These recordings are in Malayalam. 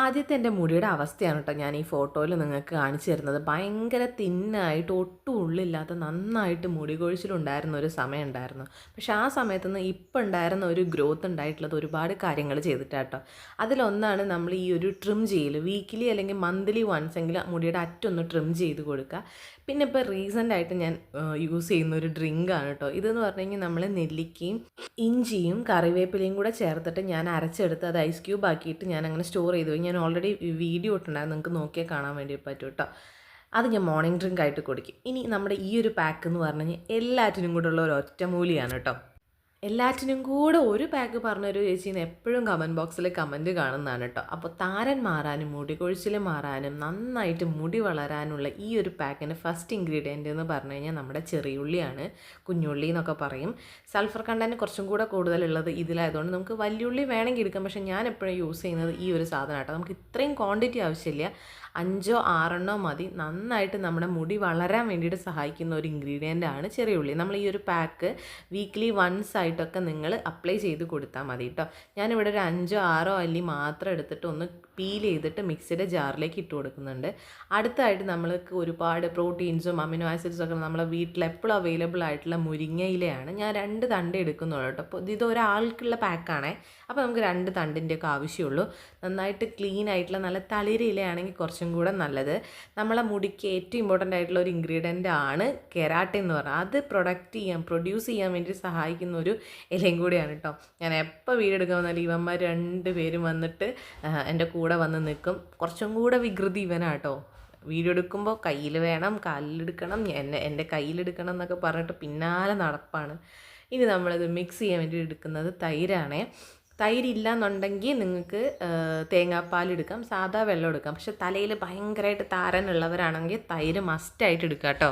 ആദ്യത്തെ എന്റെ മുടിയുടെ അവസ്ഥയാണ് കേട്ടോ ഞാൻ ഈ ഫോട്ടോയിൽ നിങ്ങൾക്ക് കാണിച്ചു തരുന്നത്. ഭയങ്കര തിന്നായിട്ട് ഒട്ടും ഉള്ളില്ലാത്ത നന്നായിട്ട് മുടി കൊഴിച്ചിലുണ്ടായിരുന്ന ഒരു സമയം ഉണ്ടായിരുന്നു. പക്ഷേ ആ സമയത്ത് നിന്ന് ഇപ്പം ഉണ്ടായിരുന്ന ഒരു ഗ്രോത്ത് ഉണ്ടായിട്ടുള്ളത് ഒരുപാട് കാര്യങ്ങൾ ചെയ്തിട്ടാട്ടോ അതിലൊന്നാണ് നമ്മൾ ഈ ഒരു ട്രിം ചെയ്യൽ വീക്കിലി അല്ലെങ്കിൽ മന്ത്ലി വൺസ് എങ്കിലും മുടിയുടെ അറ്റൊന്ന് ട്രിം ചെയ്ത് കൊടുക്കുക. പിന്നെ ഇപ്പോൾ റീസെന്റ് ആയിട്ട് ഞാൻ യൂസ് ചെയ്യുന്ന ഒരു ഡ്രിങ്കാണ് കേട്ടോ. ഇതെന്ന് പറഞ്ഞു നമ്മൾ നെല്ലിക്കയും ഇഞ്ചിയും കറിവേപ്പിലയും കൂടെ ചേർത്തിട്ട് ഞാൻ അരച്ചെടുത്ത് അത് ഐസ് ക്യൂബ് ആക്കിയിട്ട് ഞാൻ അങ്ങനെ സ്റ്റോർ ചെയ്തു. ഞാൻ ഓൾറെഡി വീഡിയോ ഇട്ടുണ്ടായിരുന്നു നിങ്ങൾക്ക് നോക്കിയാൽ കാണാൻ വേണ്ടി പറ്റും കേട്ടോ അത് ഞാൻ മോർണിംഗ് ഡ്രിങ്ക് ആയിട്ട് കുടിക്കും. ഇനി നമ്മുടെ ഈ ഒരു പാക്ക് എന്ന് പറഞ്ഞു കഴിഞ്ഞാൽ എല്ലാറ്റിനും കൂടെ ഉള്ള ഒരു ഒറ്റമൂലിയാണ് കേട്ടോ എല്ലാറ്റിനും കൂടെ ഒരു പാക്ക് പറഞ്ഞൊരു ചേച്ചീന്ന് എപ്പോഴും കമന്റ് ബോക്സിൽ കമന്റ് കാണുന്നതാണ് കേട്ടോ അപ്പോൾ താരൻ മാറാനും മുടി കൊഴിച്ചിൽ മാറാനും നന്നായിട്ട് മുടി വളരാനുള്ള ഈ ഒരു പാക്കിന്റെ ഫസ്റ്റ് ഇൻഗ്രീഡിയന്റ് എന്ന് പറഞ്ഞു കഴിഞ്ഞാൽ നമ്മുടെ ചെറിയുള്ളിയാണ് കുഞ്ഞുള്ളി എന്നൊക്കെ പറയും. സൾഫർ കണ്ടന്റ് കുറച്ചും കൂടെ കൂടുതലുള്ളത് ഇതിലായതുകൊണ്ട് നമുക്ക് വലിയുള്ളി വേണമെങ്കിൽ എടുക്കാം. പക്ഷേ ഞാൻ എപ്പോഴും യൂസ് ചെയ്യുന്നത് ഈ ഒരു സാധനം കേട്ടോ നമുക്ക് ഇത്രയും ക്വാണ്ടിറ്റി ആവശ്യമില്ല. അഞ്ചോ ആറെണ്ണോ മതി. നന്നായിട്ട് നമ്മുടെ മുടി വളരാൻ വേണ്ടിയിട്ട് സഹായിക്കുന്ന ഒരു ഇൻഗ്രീഡിയന്റ് ആണ് ചെറിയ ഉള്ളി. നമ്മൾ ഈ ഒരു പാക്ക് വീക്ക്ലി വൺസ് ആയിട്ടൊക്കെ നിങ്ങൾ അപ്ലൈ ചെയ്ത് കൊടുത്താൽ മതി കേട്ടോ ഞാനിവിടെ ഒരു അഞ്ചോ ആറോ അല്ലി മാത്രം എടുത്തിട്ട് ഒന്ന് പീൽ ചെയ്തിട്ട് മിക്സിയുടെ ജാറിലേക്ക് ഇട്ട് കൊടുക്കുന്നുണ്ട്. അടുത്തായിട്ട് നമ്മൾക്ക് ഒരുപാട് പ്രോട്ടീൻസും അമിനോ ആസിഡ്സും ഒക്കെ നമ്മളെ വീട്ടിൽ എപ്പോഴും അവൈലബിൾ ആയിട്ടുള്ള മുരിങ്ങയിലയാണ് ഞാൻ രണ്ട് തണ്ട് എടുക്കുന്നുള്ളൂ കേട്ടോ അപ്പോൾ ഇത് ഒരാൾക്കുള്ള പാക്കാണേ അപ്പോൾ നമുക്ക് രണ്ട് തണ്ടിന്റെയൊക്കെ ആവശ്യമുള്ളൂ. നന്നായിട്ട് ക്ലീൻ ആയിട്ടുള്ള നല്ല തളിരിലയാണെങ്കിൽ കുറച്ചും കൂടെ നല്ലത്. നമ്മളെ മുടിക്ക് ഏറ്റവും ഇമ്പോർട്ടന്റ് ആയിട്ടുള്ള ഒരു ഇൻഗ്രീഡിയന്റ് ആണ് കെരാട്ടിൻ എന്ന് പറഞ്ഞാൽ. അത് പ്രൊഡക്റ്റ് ചെയ്യാൻ പ്രൊഡ്യൂസ് ചെയ്യാൻ വേണ്ടി സഹായിക്കുന്ന ഒരു ഇലയും കൂടിയാണ് കേട്ടോ ഞാൻ എപ്പോൾ വീടെടുക്കാൻ വന്നാലും ഇവന്മാർ രണ്ട് പേരും വന്നിട്ട് എന്റെ കൂടെ വന്ന് നിൽക്കും. കുറച്ചും കൂടെ വികൃതി ഇവനാട്ടോ. വീഡിയോ എടുക്കുമ്പോൾ കയ്യിൽ വേണം കാലിലെടുക്കണം എന്നെ എന്റെ കയ്യിലെടുക്കണം എന്നൊക്കെ പറഞ്ഞിട്ട് പിന്നാലെ നടപ്പാണ്. ഇനി നമ്മളിത് മിക്സ് ചെയ്യാൻ വേണ്ടി എടുക്കുന്നത് തൈരാണേ. തൈരില്ല എന്നുണ്ടെങ്കിൽ നിങ്ങൾക്ക് തേങ്ങാപ്പാൽ എടുക്കാം സാധാ വെള്ളം എടുക്കാം. പക്ഷെ തലയിൽ ഭയങ്കരമായിട്ട് താരനുള്ളവരാണെങ്കിൽ തൈര് മസ്റ്റായിട്ട് എടുക്കാം കേട്ടോ.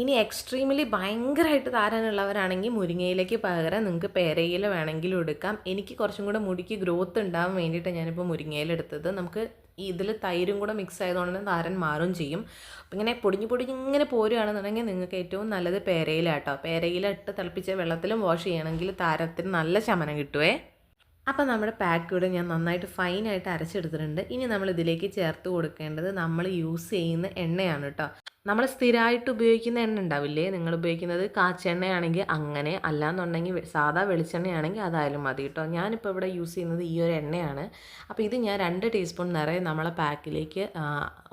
ഇനി എക്സ്ട്രീമിലി ഭയങ്കരമായിട്ട് താരനുള്ളവരാണെങ്കിൽ മുരിങ്ങയിലേക്ക് പകരം നിങ്ങൾക്ക് പേരയില വേണമെങ്കിലും എടുക്കാം. എനിക്ക് കുറച്ചും കൂടെ മുടിക്ക് ഗ്രോത്ത് ഉണ്ടാകാൻ വേണ്ടിയിട്ട് ഞാനിപ്പോൾ മുരിങ്ങയില എടുത്തത്. നമുക്ക് ഇതിൽ തൈരും കൂടെ മിക്സ് ആയതുകൊണ്ട് തന്നെ താരൻ മാറും ചെയ്യും. അപ്പം ഇങ്ങനെ പൊടിഞ്ഞ് പൊടിഞ്ഞ് ഇങ്ങനെ പോരുകയാണെന്നുണ്ടെങ്കിൽ നിങ്ങൾക്ക് ഏറ്റവും നല്ലത് പേരയില കേട്ടോ. പേരയില ഇട്ട് തിളപ്പിച്ച വെള്ളത്തിലും വാഷ് ചെയ്യണമെങ്കിൽ താരത്തിന് നല്ല ശമനം കിട്ടുവേ. അപ്പോൾ നമ്മുടെ പാക്ക് ഞാൻ നന്നായിട്ട് ഫൈനായിട്ട് അരച്ചെടുത്തിട്ടുണ്ട്. ഇനി നമ്മൾ ഇതിലേക്ക് ചേർത്ത് കൊടുക്കേണ്ടത് നമ്മൾ യൂസ് ചെയ്യുന്ന എണ്ണയാണ് കേട്ടോ. നമ്മൾ സ്ഥിരമായിട്ട് ഉപയോഗിക്കുന്ന എണ്ണ ഉണ്ടാവില്ലേ? നിങ്ങൾ ഉപയോഗിക്കുന്നത് കാച്ചെണ്ണയാണെങ്കിൽ അങ്ങനെ അല്ലാന്നുണ്ടെങ്കിൽ സാധാ വെളിച്ചെണ്ണയാണെങ്കിൽ അതായാലും മതി കേട്ടോ. ഞാനിപ്പോൾ ഇവിടെ യൂസ് ചെയ്യുന്നത് ഈ ഒരു എണ്ണയാണ്. അപ്പോൾ ഇത് ഞാൻ രണ്ട് ടീസ്പൂൺ നിറയെ നമ്മളെ പാക്കിലേക്ക്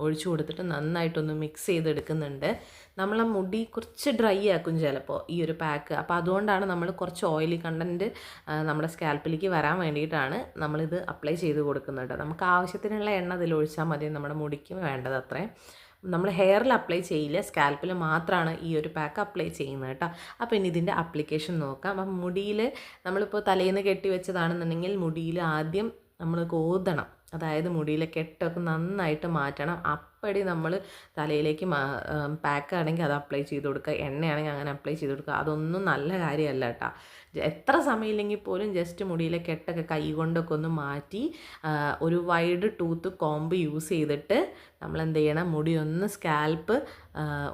ഒഴിച്ചു കൊടുത്തിട്ട് നന്നായിട്ടൊന്ന് മിക്സ് ചെയ്തെടുക്കുന്നുണ്ട്. നമ്മളെ മുടി കുറച്ച് ഡ്രൈ ആക്കും ചിലപ്പോൾ ഈ ഒരു പാക്ക്. അപ്പോൾ അതുകൊണ്ടാണ് നമ്മൾ കുറച്ച് ഓയിലി കണ്ടന്റ് നമ്മുടെ സ്കാൽപ്പിലേക്ക് വരാൻ വേണ്ടിയിട്ടാണ് നമ്മളിത് അപ്ലൈ ചെയ്ത് കൊടുക്കുന്നത് നമുക്ക് ആവശ്യത്തിനുള്ള എണ്ണ അതിൽ ഒഴിച്ചാൽ മതി നമ്മുടെ മുടിക്ക് വേണ്ടത് അത്രയും. നമ്മൾ ഹെയറിൽ അപ്ലൈ ചെയ്യില്ല സ്കാൽപ്പിൽ മാത്രമാണ് ഈ ഒരു പാക്ക് അപ്ലൈ ചെയ്യുന്നത് കേട്ടോ അപ്പോൾ ഇനി ഇതിന്റെ അപ്ലിക്കേഷൻ നോക്കാം. അപ്പം മുടിയിൽ നമ്മളിപ്പോൾ തലേന്ന് കെട്ടി വെച്ചതാണെന്നുണ്ടെങ്കിൽ മുടിയിൽ ആദ്യം നമ്മൾ കോതണം. അതായത് മുടിയിലെ കെട്ടൊക്കെ നന്നായിട്ട് മാറ്റണം. അപ്പടി നമ്മൾ തലയിലേക്ക് പാക്ക് ആണെങ്കിൽ അത് അപ്ലൈ ചെയ്ത് കൊടുക്കുക. എണ്ണയാണെങ്കിൽ അങ്ങനെ അപ്ലൈ ചെയ്ത് കൊടുക്കുക. അതൊന്നും നല്ല കാര്യമല്ല കേട്ടോ. എത്ര സമയമില്ലെങ്കിൽ പോലും ജസ്റ്റ് മുടിയിലെ കെട്ടൊക്കെ കൈ കൊണ്ടൊക്കെ ഒന്ന് മാറ്റി ഒരു വൈഡ് ടൂത്ത് കോമ്പ് യൂസ് ചെയ്തിട്ട് നമ്മൾ എന്ത് ചെയ്യണം? മുടി ഒന്ന് സ്കാൽപ്പ്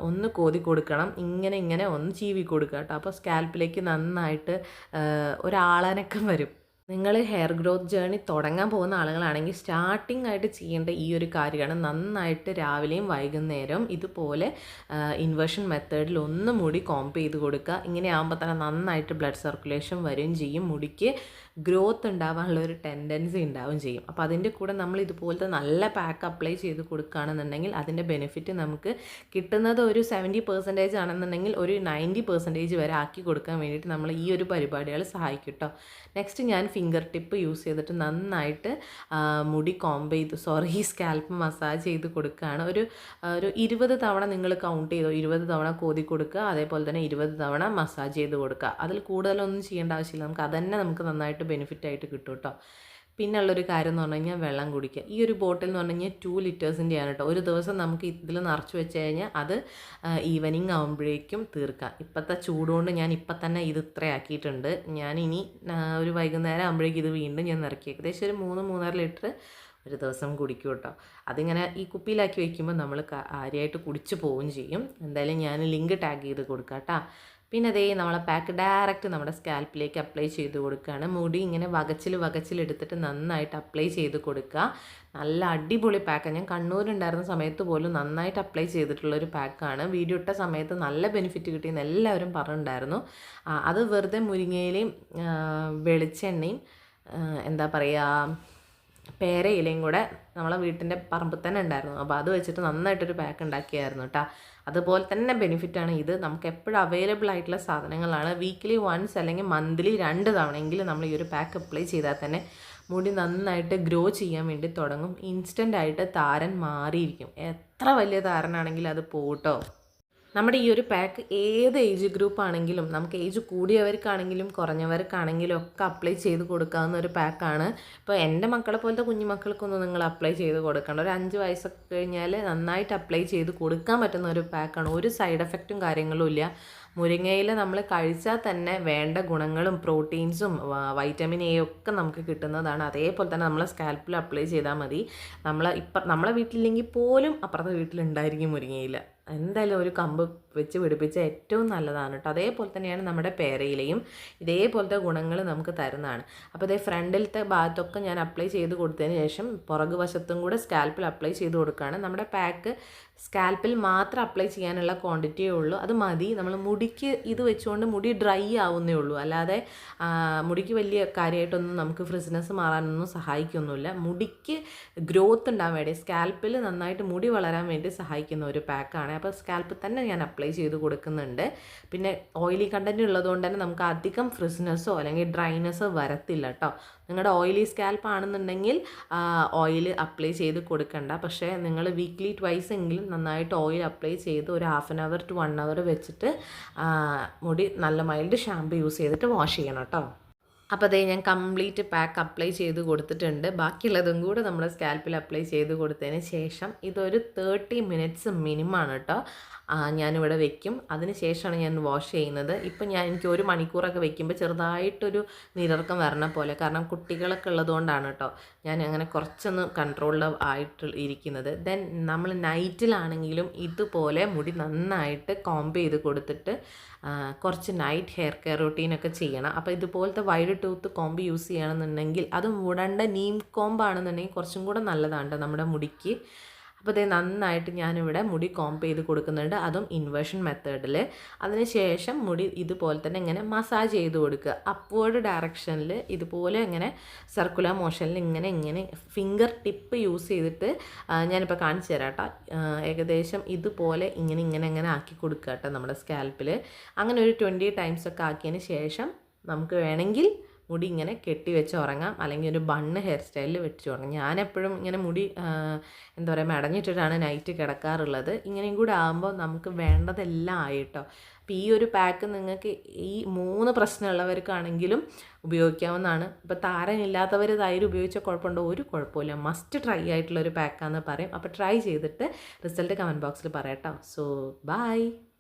ഒന്ന് കോതി കൊടുക്കണം. ഇങ്ങനെ ഇങ്ങനെ ഒന്ന് ചീവി കൊടുക്കുക കേട്ടോ. അപ്പോൾ സ്കാൽപ്പിലേക്ക് നന്നായിട്ട് ഒരാളനക്കം വരും. നിങ്ങൾ ഹെയർ ഗ്രോത്ത് ജേണി തുടങ്ങാൻ പോകുന്ന ആളുകളാണെങ്കിൽ സ്റ്റാർട്ടിംഗ് ആയിട്ട് ചെയ്യേണ്ട ഈ ഒരു കാര്യമാണ്. നന്നായിട്ട് രാവിലെയും വൈകുന്നേരം ഇതുപോലെ ഇൻവേർഷൻ മെത്തേഡിൽ ഒന്ന് മുടി കോംപ് ചെയ്ത് കൊടുക്കുക. ഇങ്ങനെ ആകുമ്പോൾ തന്നെ നന്നായിട്ട് ബ്ലഡ് സർക്കുലേഷൻ വരികയും ചെയ്യും. മുടിക്ക് ഗ്രോത്ത് ഉണ്ടാവാനുള്ള ഒരു ടെൻഡൻസി ഉണ്ടാവുകയും ചെയ്യും. അപ്പോൾ അതിന്റെ കൂടെ നമ്മൾ ഇതുപോലത്തെ നല്ല പാക്ക് അപ്ലൈ ചെയ്ത് കൊടുക്കുകയാണെന്നുണ്ടെങ്കിൽ അതിന്റെ ബെനിഫിറ്റ് നമുക്ക് കിട്ടുന്നത് ഒരു സെവന്റി പെർസെന്റേജ് ആണെന്നുണ്ടെങ്കിൽ ഒരു നയന്റി പെർസെന്റേജ് വരെ ആക്കി കൊടുക്കാൻ വേണ്ടിയിട്ട് നമ്മൾ ഈ ഒരു പരിപാടികൾ സഹായിക്കും കേട്ടോ നെക്സ്റ്റ് ഞാൻ ഫിംഗർ ടിപ്പ് യൂസ് ചെയ്തിട്ട് നന്നായിട്ട് മുടി കോംബ് ചെയ്ത് സോറി സ്കാൽപ്പ് മസാജ് ചെയ്ത് കൊടുക്കുകയാണ് ഒരു ഒരു ഇരുപത് തവണ നിങ്ങൾ കൗണ്ട് ചെയ്തോ ഇരുപത് തവണ കോതി കൊടുക്കുക അതേപോലെ തന്നെ ഇരുപത് തവണ മസാജ് ചെയ്ത് കൊടുക്കുക. അതിൽ കൂടുതലൊന്നും ചെയ്യേണ്ട ആവശ്യമില്ല. നമുക്ക് അതന്നെ നമുക്ക് നന്നായിട്ട് ബെനിഫിറ്റ് ആയിട്ട് കിട്ടും കേട്ടോ പിന്നെ ഉള്ളൊരു കാര്യം എന്ന് പറഞ്ഞു കഴിഞ്ഞാൽ വെള്ളം കുടിക്കുക. ഈ ഒരു ബോട്ടിൽ എന്ന് പറഞ്ഞു കഴിഞ്ഞാൽ ടു ലിറ്റേഴ്സിന്റെയാണ് കേട്ടോ. ഒരു ദിവസം നമുക്ക് ഇതിൽ നിറച്ച് വെച്ച് കഴിഞ്ഞാൽ അത് ഈവനിങ് ആകുമ്പോഴേക്കും തീർക്കാം. ഇപ്പോഴത്തെ ചൂടുകൊണ്ട് ഞാൻ ഇപ്പം തന്നെ ഇത് ഇത്ര ആക്കിയിട്ടുണ്ട്. ഞാൻ ഇനി ഒരു വൈകുന്നേരം ആകുമ്പോഴേക്കും ഇത് വീണ്ടും ഞാൻ നിറക്കി ഏകദേശം ഒരു മൂന്ന് മൂന്നര ലിറ്റർ ഒരു ദിവസം കുടിക്കും കേട്ടോ. അതിങ്ങനെ ഈ കുപ്പിയിലാക്കി വയ്ക്കുമ്പോൾ നമ്മൾ കാര്യമായിട്ട് കുടിച്ച് പോവുകയും ചെയ്യും. എന്തായാലും ഞാൻ ലിങ്ക് ടാഗ് ചെയ്ത് കൊടുക്കാം കേട്ടോ. പിന്നെ അതേ നമ്മളെ പാക്ക് ഡയറക്റ്റ് നമ്മുടെ സ്കാൽപ്പിലേക്ക് അപ്ലൈ ചെയ്ത് കൊടുക്കുകയാണ് മുടി ഇങ്ങനെ വകച്ചിൽ വകച്ചിലെടുത്തിട്ട് നന്നായിട്ട് അപ്ലൈ ചെയ്ത് കൊടുക്കുക. നല്ല അടിപൊളി പാക്കാണ് ഞാൻ കണ്ണൂരുണ്ടായിരുന്ന സമയത്ത് പോലും നന്നായിട്ട് അപ്ലൈ ചെയ്തിട്ടുള്ളൊരു പാക്കാണ് വീഡിയോ ഇട്ട സമയത്ത് നല്ല ബെനിഫിറ്റ് കിട്ടിയെന്ന് എല്ലാവരും പറഞ്ഞിട്ടുണ്ടായിരുന്നു. അത് വെറുതെ മുരിങ്ങയിലയും വെളിച്ചെണ്ണയും എന്താ പറയുക പേരയിലയും കൂടെ നമ്മളെ വീട്ടിന്റെ പറമ്പിൽ തന്നെ ഉണ്ടായിരുന്നു. അപ്പോൾ അത് വെച്ചിട്ട് നന്നായിട്ടൊരു പാക്ക് ഉണ്ടാക്കിയായിരുന്നു കേട്ടോ അതുപോലെ തന്നെ ബെനിഫിറ്റാണ് ഇത്. നമുക്ക് എപ്പോഴും അവൈലബിൾ ആയിട്ടുള്ള സാധനങ്ങളാണ്. വീക്കിലി വൺസ് അല്ലെങ്കിൽ മന്ത്ലി രണ്ട് തവണയെങ്കിലും നമ്മൾ ഈ ഒരു പാക്ക് അപ്ലൈ ചെയ്താൽ തന്നെ മുടി നന്നായിട്ട് ഗ്രോ ചെയ്യാൻ വേണ്ടി തുടങ്ങും. ഇൻസ്റ്റന്റ് ആയിട്ട് താരൻ മാറിയിരിക്കും. എത്ര വലിയ താരനാണെങ്കിലും അത് പോട്ടോ. നമ്മുടെ ഈ ഒരു പാക്ക് ഏത് ഏജ് ഗ്രൂപ്പ് ആണെങ്കിലും നമുക്ക് ഏജ് കൂടിയവർക്കാണെങ്കിലും കുറഞ്ഞവർക്കാണെങ്കിലും ഒക്കെ അപ്ലൈ ചെയ്ത് കൊടുക്കാവുന്ന ഒരു പാക്കാണ് ഇപ്പോൾ എന്റെ മക്കളെ പോലത്തെ കുഞ്ഞുമക്കൾക്കൊന്നും നിങ്ങൾ അപ്ലൈ ചെയ്ത് കൊടുക്കേണ്ട. ഒരു അഞ്ച് വയസ്സൊക്കെ കഴിഞ്ഞാൽ നന്നായിട്ട് അപ്ലൈ ചെയ്ത് കൊടുക്കാൻ പറ്റുന്ന ഒരു പാക്കാണ് ഒരു സൈഡ് എഫക്റ്റും കാര്യങ്ങളും ഇല്ല. മുരിങ്ങയില നമ്മൾ കഴിച്ചാൽ തന്നെ വേണ്ട ഗുണങ്ങളും പ്രോട്ടീൻസും വൈറ്റമിൻ എ ഒക്കെ നമുക്ക് കിട്ടുന്നതാണ്. അതേപോലെ തന്നെ നമ്മളെ സ്കാൽപ്പിൽ അപ്ലൈ ചെയ്താൽ മതി. നമ്മൾ ഇപ്പം നമ്മളെ വീട്ടിലില്ലെങ്കിൽ പോലും അപ്പുറത്തെ വീട്ടിലുണ്ടായിരിക്കും മുരിങ്ങയില. എന്തായാലും ഒരു കമ്പ് വെച്ച് പിടിപ്പിച്ച ഏറ്റവും നല്ലതാണ് കേട്ടോ. അതേപോലെ തന്നെയാണ് നമ്മുടെ പേരയിലയും ഇതേപോലത്തെ ഗുണങ്ങൾ നമുക്ക് തരുന്നതാണ്. അപ്പോൾ ഇതേ ഫ്രണ്ടിലത്തെ ഭാഗത്തൊക്കെ ഞാൻ അപ്ലൈ ചെയ്ത് കൊടുത്തതിന് ശേഷം പുറകു വശത്തും കൂടെ സ്കാൽപ്പിൽ അപ്ലൈ ചെയ്ത് കൊടുക്കുകയാണ്. നമ്മുടെ പാക്ക് സ്കാൽപ്പിൽ മാത്രം അപ്ലൈ ചെയ്യാനുള്ള ക്വാണ്ടിറ്റിയേ ഉള്ളൂ. അത് മതി. നമ്മൾ മുടിക്ക് ഇത് വെച്ചുകൊണ്ട് മുടി ഡ്രൈ ആവുന്നേ ഉള്ളൂ. അല്ലാതെ മുടിക്ക് വലിയ കാര്യമായിട്ടൊന്നും നമുക്ക് ഫ്രിസ്നെസ് മാറാനൊന്നും സഹായിക്കൊന്നുമില്ല. മുടിക്ക് ഗ്രോത്ത് ഉണ്ടാകാൻ വേണ്ടി സ്കാൽപ്പിൽ നന്നായിട്ട് മുടി വളരാൻ വേണ്ടി സഹായിക്കുന്ന ഒരു പാക്കാണ് അപ്പോൾ സ്കാൽപ്പിൽ തന്നെ ഞാൻ അപ്ലൈ ചെയ്ത് കൊടുക്കുന്നുണ്ട്. പിന്നെ ഓയിലി കണ്ടന്റ് ഉള്ളതുകൊണ്ട് തന്നെ നമുക്ക് അധികം ഫ്രിസ്നെസ്സോ അല്ലെങ്കിൽ ഡ്രൈനെസ്സോ വരത്തില്ല കേട്ടോ. നിങ്ങളുടെ ഓയിലി സ്കാൽപ്പ് ആണെന്നുണ്ടെങ്കിൽ ഓയിൽ അപ്ലൈ ചെയ്ത് കൊടുക്കണ്ട. പക്ഷേ നിങ്ങൾ വീക്ക്ലി ട്വൈസ് എങ്കിലും നന്നായിട്ട് ഓയിൽ അപ്ലൈ ചെയ്ത് ഒരു half an hour to one hour വെച്ചിട്ട് മുടി നല്ല മൈൽഡ് ഷാമ്പു യൂസ് ചെയ്തിട്ട് വാഷ് ചെയ്യണം കേട്ടോ. അപ്പോൾ അതേ ഞാൻ കംപ്ലീറ്റ് പാക്ക് അപ്ലൈ ചെയ്ത് കൊടുത്തിട്ടുണ്ട്. ബാക്കിയുള്ളതും കൂടെ നമ്മൾ സ്കാൽപ്പിൽ അപ്ലൈ ചെയ്ത് കൊടുത്തതിന് ശേഷം ഇതൊരു തേർട്ടി മിനിറ്റ്സ് മിനിമാണ് കേട്ടോ ഞാനിവിടെ വെക്കും. അതിന് ശേഷമാണ് ഞാൻ വാഷ് ചെയ്യുന്നത്. ഇപ്പം ഞാൻ എനിക്ക് ഒരു മണിക്കൂറൊക്കെ വെക്കുമ്പോൾ ചെറുതായിട്ടൊരു നിരർക്കം വരണ പോലെ. കാരണം കുട്ടികളൊക്കെ ഉള്ളതുകൊണ്ടാണ് കേട്ടോ ഞാൻ അങ്ങനെ കുറച്ചൊന്ന് കൺട്രോളിൽ ആയിട്ട് ഇരിക്കുന്നത്. ദെൻ നമ്മൾ നൈറ്റിലാണെങ്കിലും ഇതുപോലെ മുടി നന്നായിട്ട് കോംബ് ചെയ്ത് കൊടുത്തിട്ട് കുറച്ച് നൈറ്റ് ഹെയർ കെയർ റൊട്ടീനൊക്കെ ചെയ്യണം. അപ്പോൾ ഇതുപോലത്തെ വൈഡ് ടൂത്ത് കോമ്പ് യൂസ് ചെയ്യണമെന്നുണ്ടെങ്കിൽ അത് മുടണ്ട നീം കോമ്പാണെന്നുണ്ടെങ്കിൽ കുറച്ചും കൂടെ നല്ലതാണ് നമ്മുടെ മുടിക്ക്. അപ്പോൾ ഇതേ നന്നായിട്ട് ഞാനിവിടെ മുടി കോംപ് ചെയ്ത് കൊടുക്കുന്നുണ്ട്. അതും ഇൻവേർഷൻ മെത്തേഡിൽ അതിനുശേഷം മുടി ഇതുപോലെ തന്നെ ഇങ്ങനെ മസാജ് ചെയ്ത് കൊടുക്കുക. അപ്വേർഡ് ഡയറക്ഷനിൽ ഇതുപോലെ ഇങ്ങനെ സർക്കുലർ മോഷനിൽ ഇങ്ങനെ ഇങ്ങനെ ഫിംഗർ ടിപ്പ് യൂസ് ചെയ്തിട്ട് ഞാനിപ്പോൾ കാണിച്ചു തരാം കേട്ടോ ഏകദേശം ഇതുപോലെ ഇങ്ങനെ ഇങ്ങനെ ഇങ്ങനെ ആക്കി കൊടുക്കുക കേട്ടോ നമ്മുടെ സ്കാൽപ്പിൽ അങ്ങനെ ഒരു ട്വന്റി ടൈംസ് ഒക്കെ ആക്കിയതിന് ശേഷം നമുക്ക് വേണമെങ്കിൽ മുടി ഇങ്ങനെ കെട്ടി വെച്ച് ഉറങ്ങാം. അല്ലെങ്കിൽ ഒരു ബണ്ണ് ഹെയർ സ്റ്റൈലിൽ വെച്ച് ഉറങ്ങാം. ഞാനെപ്പോഴും ഇങ്ങനെ മുടി എന്താ പറയുക മടഞ്ഞിട്ടിട്ടാണ് നൈറ്റ് കിടക്കാറുള്ളത്. ഇങ്ങനെയും കൂടെ ആകുമ്പോൾ നമുക്ക് വേണ്ടതെല്ലാം ആയിട്ടോ. അപ്പോൾ ഈ ഒരു പാക്ക് നിങ്ങൾക്ക് ഈ മൂന്ന് പ്രശ്നമുള്ളവർക്കാണെങ്കിലും ഉപയോഗിക്കാവുന്നതാണ്. ഇപ്പോൾ താരനില്ലാത്തവർ തൈര് ഉപയോഗിച്ച കുഴപ്പമുണ്ടോ? ഒരു കുഴപ്പമില്ല മസ്റ്റ് ട്രൈ ആയിട്ടുള്ള ഒരു പാക്കാന്ന് പറയും. അപ്പോൾ ട്രൈ ചെയ്തിട്ട് റിസൾട്ട് കമന്റ് ബോക്സിൽ പറയാം കേട്ടോ സോ ബൈ